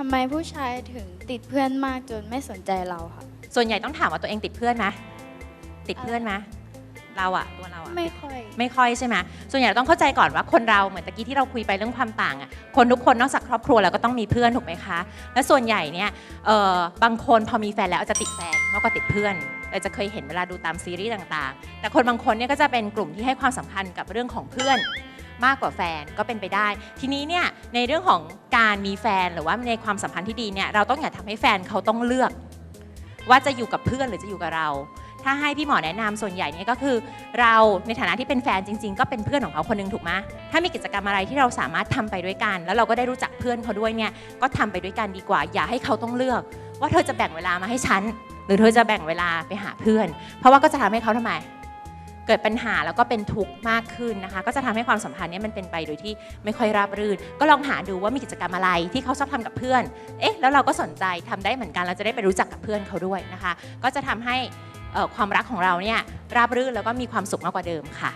ทำไมผู้ชายถึงติดเพื่อนมากจนไม่สนใจเราค่ะ ส่วนใหญ่ต้องถามว่าตัวเองติดเพื่อนไหมติดเพื่อนไหมเราอะตัวเราอะไม่ค่อย ไม่ค่อยใช่ไหมส่วนใหญ่เราต้องเข้าใจก่อนว่าคนเราเหมือนตะกี้ที่เราคุยไปเรื่องความต่างอะคนทุกคนนอกจากครอบครัวแล้วก็ต้องมีเพื่อนถูกไหมคะ และส่วนใหญ่เนี่ยเอ่อบางคนพอมีแฟนแล้วจะติดแฟนมากกว่าติดเพื่อนเราจะเคยเห็นเวลาดูตามซีรีส์ต่างๆ แต่คนบางคนเนี่ยก็จะเป็นกลุ่มที่ให้ความสำคัญกับเรื่องของเพื่อน มากกว่าแฟนก็เป็นไปได้ ทีนี้เนี่ยในเรื่องของการมีแฟนหรือว่าในความสัมพันธ์ที่ดีเนี่ยเราต้องอย่าทำให้แฟนเขาต้องเลือก ว่าจะอยู่กับเพื่อนหรือจะอยู่กับเรา ถ้าให้พี่หมอแนะนำส่วนใหญ่เนี่ยก็คือ เราในฐานะที่เป็นแฟนจริง ๆ ก็เป็นเพื่อนของเขาคนหนึงถูกไหมถ้ามีกิจกรรมอะไรที่เราสามารถทำไปด้วยกัน แล้วเราก็ได้รู้จักเพื่อนเขาด้วยเนี่ยก็ทำไปด้วยกันดีกว่า อย่าให้เขาต้องเลือก ว่าเธอจะแบ่งเวลามาให้ฉันหรือเธอจะแบ่งเวลาไปหาเพื่อน เพราะว่าก็จะทำให้เขาทำไม เกิดปัญหาแล้วก็เป็นทุกข์มากขึ้นนะคะ ก็จะทำให้ความสัมพันธ์นี้มันเป็นไปโดยที่ไม่ค่อยราบรื่น ก็ลองหาดูว่ามีกิจกรรมอะไรที่เขาชอบทำกับเพื่อน เอ๊ะแล้วเราก็สนใจทำได้เหมือนกันเราจะได้ไปรู้จักกับเพื่อนเขาด้วยนะคะ ก็จะทำให้ความรักของเราเนี่ยราบรื่นแล้วก็มีความสุขมากกว่าเดิมค่ะ